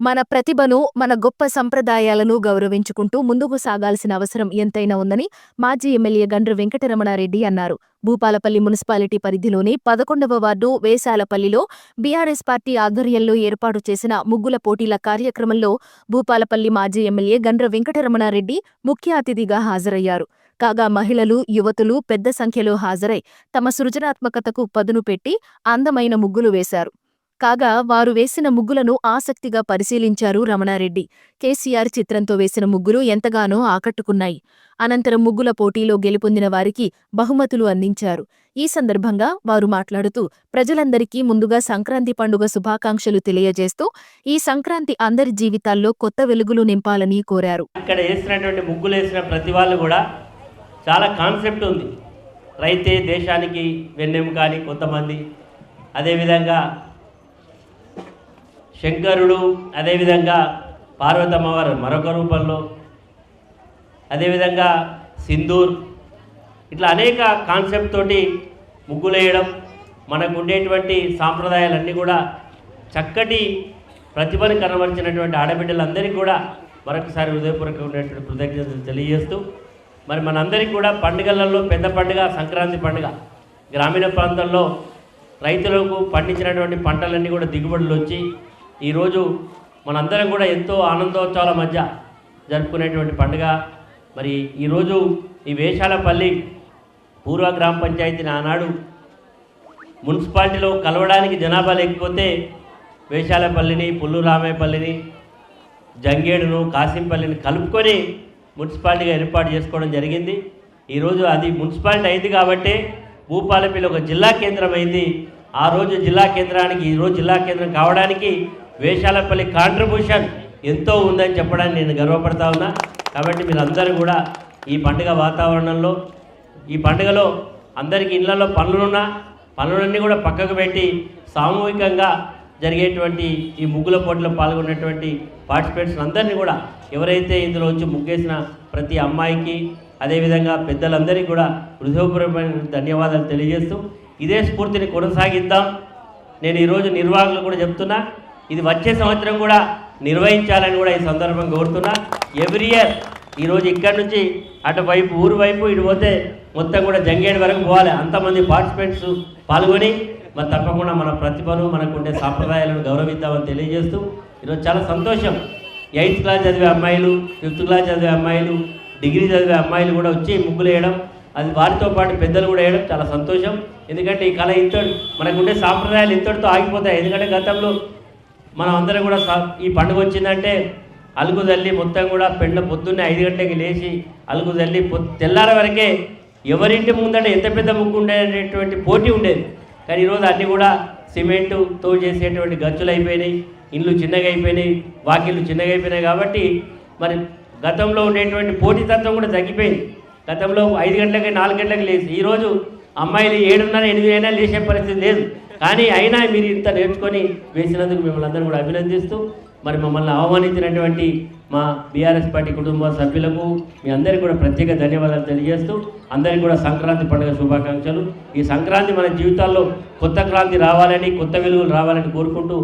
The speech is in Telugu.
మన ప్రతిభను మన గొప్ప సంప్రదాయాలను గౌరవించుకుంటూ ముందుకు సాగాల్సిన అవసరం ఎంతైనా ఉందని మాజీ ఎమ్మెల్యే గండ్ర వెంకటరమణారెడ్డి అన్నారు. భూపాలపల్లి మున్సిపాలిటీ పరిధిలోని పదకొండవ వార్డు వేసాలపల్లిలో బీఆర్ఎస్ పార్టీ ఆధ్వర్యంలో ఏర్పాటు చేసిన ముగ్గుల పోటీల కార్యక్రమంలో భూపాలపల్లి మాజీ ఎమ్మెల్యే గండ్ర వెంకటరమణారెడ్డి ముఖ్య అతిథిగా హాజరయ్యారు. కాగా మహిళలు యువతులు పెద్ద సంఖ్యలో హాజరై తమ సృజనాత్మకతకు పదును పెట్టి అందమైన ముగ్గులు వేశారు. కాగా వారు వేసిన ముగ్గులను ఆసక్తిగా పరిశీలించారు రమణారెడ్డి. కేసీఆర్ చిత్రంతో వేసిన ముగ్గులు ఎంతగానో ఆకట్టుకున్నాయి. అనంతరం ముగ్గుల పోటీలో గెలుపొందిన వారికి బహుమతులు అందించారు. ఈ సందర్భంగా వారు మాట్లాడుతూ ప్రజలందరికీ ముందుగా సంక్రాంతి పండుగ శుభాకాంక్షలు తెలియజేస్తూ ఈ సంక్రాంతి అందరి జీవితాల్లో కొత్త వెలుగులు నింపాలని కోరారు. ఇక్కడ వేసినటువంటి ముగ్గులు వేసిన ప్రతి వాళ్ళు కూడా చాలా కాన్సెప్ట్ ఉంది. రైతే దేశానికి వెన్నెముక అని కొంతమంది అదేవిధంగా శంకరుడు అదేవిధంగా పార్వతమ్మ వారు మరొక రూపంలో అదేవిధంగా సింధూర్ ఇట్లా అనేక కాన్సెప్ట్ తోటి ముగ్గులేయడం మనకు ఉండేటువంటి సాంప్రదాయాలన్నీ కూడా చక్కటి ప్రతిభను కనబరిచినటువంటి ఆడబిడ్డలందరికీ కూడా మరొకసారి హృదయపూర్వకమైనటువంటి కృతజ్ఞతలు తెలియజేస్తూ మరి మనందరికీ కూడా పండుగలలో పెద్ద పండుగ సంక్రాంతి పండుగ. గ్రామీణ ప్రాంతాల్లో రైతులకు పండించినటువంటి పంటలన్నీ కూడా దిగుబడులు వచ్చి ఈరోజు మనందరం కూడా ఎంతో ఆనందోత్సవాల మధ్య జరుపుకునేటువంటి పండుగ. మరి ఈరోజు ఈ వేషాలపల్లి పూర్వ గ్రామ పంచాయతీని ఆనాడు మున్సిపాలిటీలో కలవడానికి జనాభా లేకపోతే వేషాలపల్లిని పుల్లు రామేపల్లిని జంగేడును కాసింపల్లిని కలుపుకొని మున్సిపాలిటీగా ఏర్పాటు చేసుకోవడం జరిగింది. ఈరోజు అది మున్సిపాలిటీ అయింది కాబట్టి భూపాలపల్లి ఒక జిల్లా కేంద్రం అయింది ఆ రోజు జిల్లా కేంద్రానికి ఈరోజు జిల్లా కేంద్రం కావడానికి వేషాలపల్లి కాంట్రిబ్యూషన్ ఎంతో ఉందని చెప్పడానికి నేను గర్వపడతా ఉన్నా. కాబట్టి మీరందరూ కూడా ఈ పండుగ వాతావరణంలో ఈ పండుగలో అందరికీ ఇళ్ళలో పనులున్నా పనులన్నీ కూడా పక్కకు పెట్టి సామూహికంగా జరిగేటువంటి ఈ ముగ్గుల పోటీలో పాల్గొన్నటువంటి పార్టిసిపేట్స్ అందరినీ కూడా ఎవరైతే ఇందులో వచ్చి ముగ్గేసిన ప్రతి అమ్మాయికి అదేవిధంగా పెద్దలందరికీ కూడా హృదయపూర్వకమైన ధన్యవాదాలు తెలియజేస్తూ ఇదే స్ఫూర్తిని కొనసాగిద్దాం. నేను ఈరోజు నిర్వాహకులు కూడా చెప్తున్నా. ఇది వచ్చే సంవత్సరం కూడా నిర్వహించాలని కూడా ఈ సందర్భంగా కోరుతున్నా. ఎవ్రీ ఇయర్ ఈరోజు ఇక్కడి నుంచి అటువైపు ఊరు వైపు ఇటు పోతే మొత్తం కూడా జంగేడు వరకు పోవాలి. అంతమంది పార్టిసిపెంట్స్ పాల్గొని మరి తప్పకుండా మన ప్రతిభను మనకు ఉండే సాంప్రదాయాలను గౌరవిద్దామని తెలియజేస్తూ ఈరోజు చాలా సంతోషం. ఎయిత్ క్లాస్ చదివే అమ్మాయిలు ఫిఫ్త్ క్లాస్ చదివే అమ్మాయిలు డిగ్రీ చదివే అమ్మాయిలు కూడా వచ్చి ముగ్గులు వేయడం అది వారితో పాటు పెద్దలు కూడా వేయడం చాలా సంతోషం. ఎందుకంటే ఈ కళ ఇంత మనకు ఉండే సాంప్రదాయాలు ఇంతటితో ఆగిపోతాయి. ఎందుకంటే గతంలో మనం అందరం కూడా ఈ పండుగ వచ్చిందంటే అలుగు తల్లి మొత్తం కూడా పెండ్ల పొద్దున్నే ఐదు గంటలకి లేచి అలుగు తల్లి తెల్లార వరకే ఎవరింటి ముందట ఎంత పెద్ద ముక్కు ఉండేటటువంటి పోటీ ఉండేది. కానీ ఈరోజు అన్నీ కూడా సిమెంటుతో చేసేటువంటి గచ్చులు అయిపోయినాయి ఇండ్లు చిన్నగా అయిపోయినాయి వాకిళ్ళు చిన్నగా అయిపోయినాయి కాబట్టి మరి గతంలో ఉండేటువంటి పోటీతత్వం కూడా తగ్గిపోయింది. గతంలో ఐదు గంటలకి నాలుగు గంటలకు లేచి ఈరోజు అమ్మాయిలు ఏడున్నర ఎనిమిది అయినా లేచే పరిస్థితి లేదు. కానీ అయినా మీరు ఇంత నేర్చుకొని వేసినందుకు మిమ్మల్ని అందరూ కూడా అభినందిస్తూ మరి మమ్మల్ని అవమానించినటువంటి మా బీఆర్ఎస్ పార్టీ కుటుంబ సభ్యులకు మీ అందరికీ కూడా ప్రత్యేక ధన్యవాదాలు తెలియజేస్తూ అందరికీ కూడా సంక్రాంతి పండుగ శుభాకాంక్షలు. ఈ సంక్రాంతి మన జీవితాల్లో కొత్త క్రాంతి రావాలని కొత్త విలువలు రావాలని కోరుకుంటూ